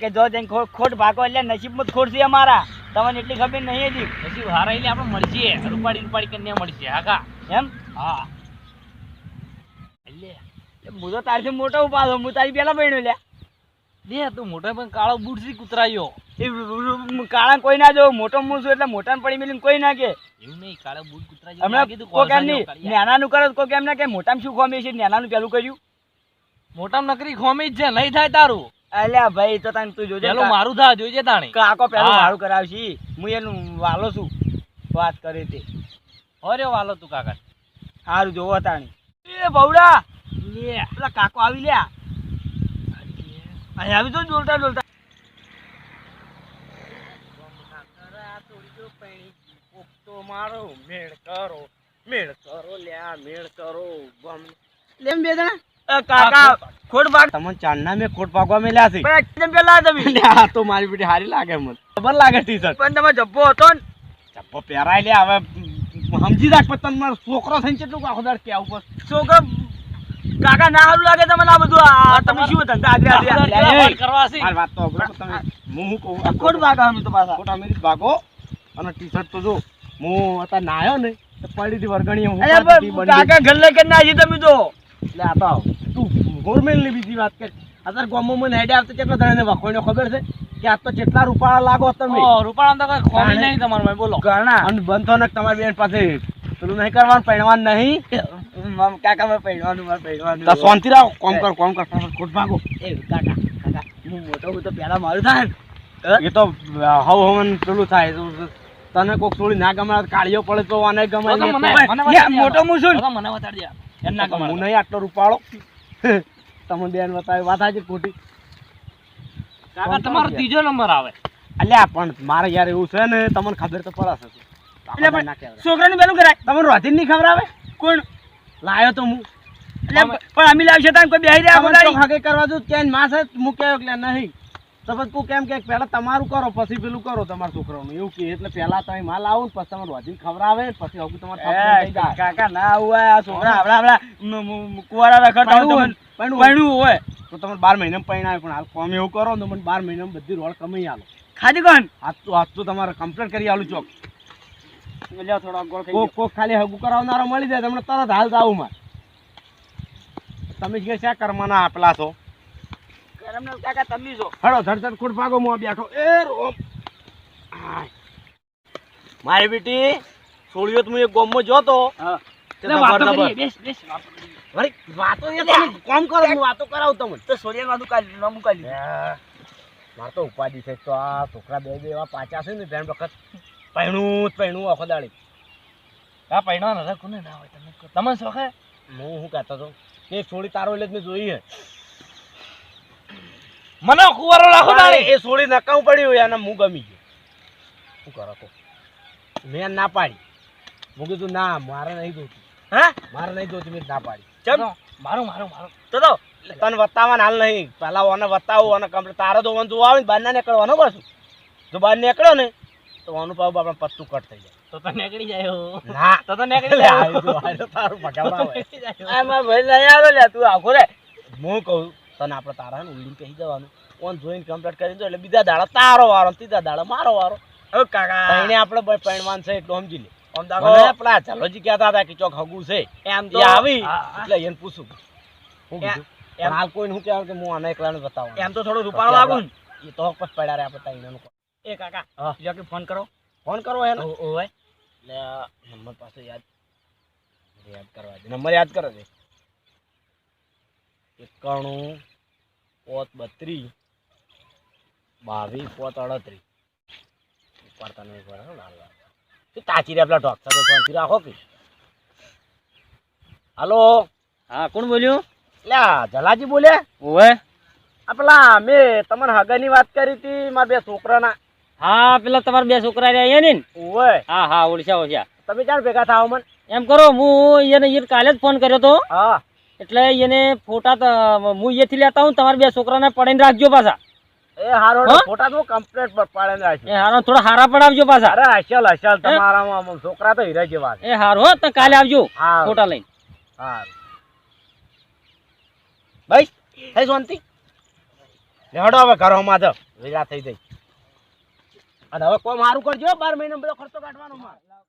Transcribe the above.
કે જો જઈને ખોટ ભાગો એટલે નસીબમાં ખોટ છે અમારા. તમને એટલી ખબર નહીં હતી નસીબ હારા એટલે આપણે મળશે રૂપાડી રૂપાડી કરીને મળીએ. આગા એમ? હા. એટલે હું તો તારથી મોટો ઉપાડો. હું તારી પેલા બહેનો લે દે તું મોટો પણ કાળો બુટથી કૂતરાયો? એ કાળા કોઈ ના જો મોટો હું છું એટલે મોટા પડી મેલી કોઈ ના કે. એવું નહીં કાળો બૂટ કૂતરાયો. હમણાં કોઈ કેમ નહીં. નાનાનું કરો કોઈ કેમ ના કે મોટામાં શું ખોમી છે? નાનાનું પેલું કર્યું. મોટામાં નકરી ખોમી જ છે. નહીં થાય તારું. અલ્યા ભાઈ તો તને તું જોજે પેલું મારું થા જોજે તાણે. કાકો પેલું મારું કરાવશી? હું એનું વાલો છું. વાત કરે તે. અરે વાલો તું કાકા. સારું જોવો તાણી. એ બવડા લે. પેલા કાકો આવી લ્યા. અહીં આવી તો ડોલતા ડોલતા. મારો મેળ કરો મેળ કરો લ્યા મેળ કરો લેમ બે જણા? કાકા ખોટ ભાગ તમને ચાંદના મેં ખોટ પાકવા મેલ્યા છે. એકદમ પેલા તમે? આ તો મારી બેટી હારી લાગે મને ખબર લાગે ટી શર્ટ પણ તમે જબ્બો હતો ને? જબ્બો પહેરાય લે હવે સમજી રાખ પણ તને મારો છોકરો થઈને કેટલું આખો દાડ કેવું પર છોકરો કાકા ના હારું લાગે તમને આ બધું? આ તમે શું ધંધા આગળ કરવા છે? મારી વાત તો તમે હું હું કહું? ખોટ ભાગ અમે તો પાછા. ખોટ અમે ભાગો. અને ટી શર્ટ તો જો હું અત્યારે નાયો ને પડી હતી વરગણી હું કાકા ઘર લઈ ના હજી તમે તો? એટલે આ તો તું ગોરમેન્ટ બીજી વાત કર. અત્યારે મને હેડે આવતો કેટલા જણાને વખોઈને ખબર છે કે આ તો કેટલા રૂપાળા લાગો તમે. રૂપાળા તો કઈ ખોમી નહીં તમારું ભાઈ બોલો. ઘણા. અને બંધો ને તમારી બેન પાસે. પેલું નહીં કરવાનું પહેણવાનું નહીં. કાકા મેં પહેણવાનું મારે પહેણવાનું તો શાંતિ રાખો કોમ કર કોમ કર ખોટ ભાગો. એ કાકા કાકા હું મોટો હું તો પેલા મારું થાય એ તો હવ હવન પેલું થાય. તને કોક થોડી ના ગમે કાળીઓ પડે તો આને ગમે મોટો. હું છું. મને બતાડી દે. એમ ના કમાડો. નહીં આટલો રૂપાળો. તમે બેન બતાવી વાત આજે ખોટી? કાકા તમારો ત્રીજો નંબર આવે. અલ્યા પણ મારે યાર એવું છે ને તમને ખબર તો પડે છે એટલે પણ છોકરાનું પેલું કરાય. તમને રોધીન નહીં ખબર આવે? કોણ? લાયો તો હું. એટલે પણ અમે લાવી છે કોઈ બેહી રહ્યા તમને કરવા દઉં કે માસ જ મૂક્યો એટલે નહીં? તો કુ કેમ કે પહેલા તમારું કરો પછી પેલું કરો તમારા છોકરાનું એવું કે એટલે પહેલા તમે માલ આવો ને પછી તમારે રોધીન ખવડાવે પછી હવે તમારે કાકા ના આવું આ છોકરા આપડા મ- મ- રખડતા પૈણું હોય તો તમે બાર મહિનામાં પૈણાવે પણ હાલ કોમ એવું કરો ને તો મને બાર મહિનામાં બધી રોડ કમાઈ આલો. ખાધી કોણ? આજ તો આજ તો તમારે કમ્પ્લેટ કરી આલું ચોક. કોક કોક ખાલી હગું કરાવનારો મળી જાય તમને તરત હાલ જ આવું મારે. તમે કે શા કરવાના આપલા છો? ગરમ કાકા તમે જો. હળો ધડધડ ખોટ ભાગો બેઠો. એ રોમ. મારી બેટી છોડ્યો તો હું એક ગામમાં જોતો હા. તે એટલે વાતો જબર કરીએ, જબર. બેસ, બેસ, વાતો કરીએ. વળી વાતો એ તમે કોમ કરો હું વાતો કરાવું તમને. તો સોડિયા કાઢી મારે તો ઉપાધિ છે તો આ છોકરા બે બે એવા પાછા છે ને ત્રણ વખત. પૈણું જ પૈણું આખો દાડી. આ પૈણાનો રસ કોને ના હોય તમે તમે શોખે? હું શું કહેતો હતો કે છોડી તારો એટલે જ મેં જોઈ હે મને કુવારો રાખો તારે એ સોળી નકામ પડી હોય અને હું ગમી ગયો. શું કરો તો મેં ના પાડી. હું કીધું ના મારે નહીં જોતું. હા? મારે નહીં જોતું મેં ના પાડી. ચમ. મારું મારું મારું. તો તો. તને વતાવવાના હાલ નહીં. પેલા ઓને વતાવું અને કમ્પ્લીટ. તારો તો વન જોવા આવે ને બહાર ના નીકળવાનો પાછું જો બહાર નીકળ્યો ને તો ઓનું પાછું આપણે પત્તું કટ થઈ જાય. તો તો નીકળી જાય ના. તો તો નીકળી જાય તારું ભગાવવા આવે. મારા ભાઈ નહીં આવે લે તું આખો રે. હું કહું તને આપણે તારા ને ઉડીને કહી જવાનું. ઓન જોઈને કમ્પ્લીટ કરી દો એટલે બીજા દાડા તારો વારો ત્રીજા દાડા મારો વારો. ઓ કાકા. એને આપણે બે પૈણવાન છે એટલું સમજી લે. અમદાવાદ પેલા ચાલોજી કહેતા હતા કે ચોક હગું છે. એમ તો આવી. એટલે એને પૂછું. હું કીધું એમ- હાલ કોઈને હું કહેવાનું કે હું આને એકલાને બતાવું. એમ તો થોડું રૂપાળો લાગુ એ તો પછી પડ્યા રે આપણે તાઈને એ કાકા હા. જો કે ફોન કરો? ફોન કરો એને. ઓય એટલે નંબર પાસે યાદ યાદ કરવા દે. નંબર યાદ કરો દે. એકાણું પોત બત્રીસ બાવીસ પોત અડત્રીસ. ઉપર લાલ. શું તાચી રહ્યા પેલા ડોક્ટર શાંતિ રાખો કે? હાલો? હા કોણ બોલ્યું? એટલે જલાજી બોલ્યા ઓવે. આ પેલા મેં તમને હગાની વાત કરી હતી મારા બે છોકરાના. હા પેલા તમારા બે છોકરા રહ્યા ને? ઓવે. હા હા ઓળખ્યા ઓળખ્યા. તમે ક્યાં ભેગા થાવ મને? એમ કરો હું એને એને કાલે જ ફોન કર્યો તો. હા. એટલે એને ફોટા હું અહીંયાથી લેતા હું તમારા બે છોકરાને પડીને રાખજો પાછા. એ હારો ફોટા તો કમ્પ્લીટ પાડે એ હારો થોડા હારા પડાવજો પાછા. અરે હસલ હસલ તમારામાં છોકરા તો હીરા જેવા એ હારો હો તો કાલે આવજો ફોટા લઈને. હા ભાઈ થઈ શાંતિ? લેવડો હવે ઘરોમાં તો વેલા થઈ જઈ અને હવે કોઈ મારું કરજો બાર મહિના બધો ખર્ચો કાઢવાનો માર.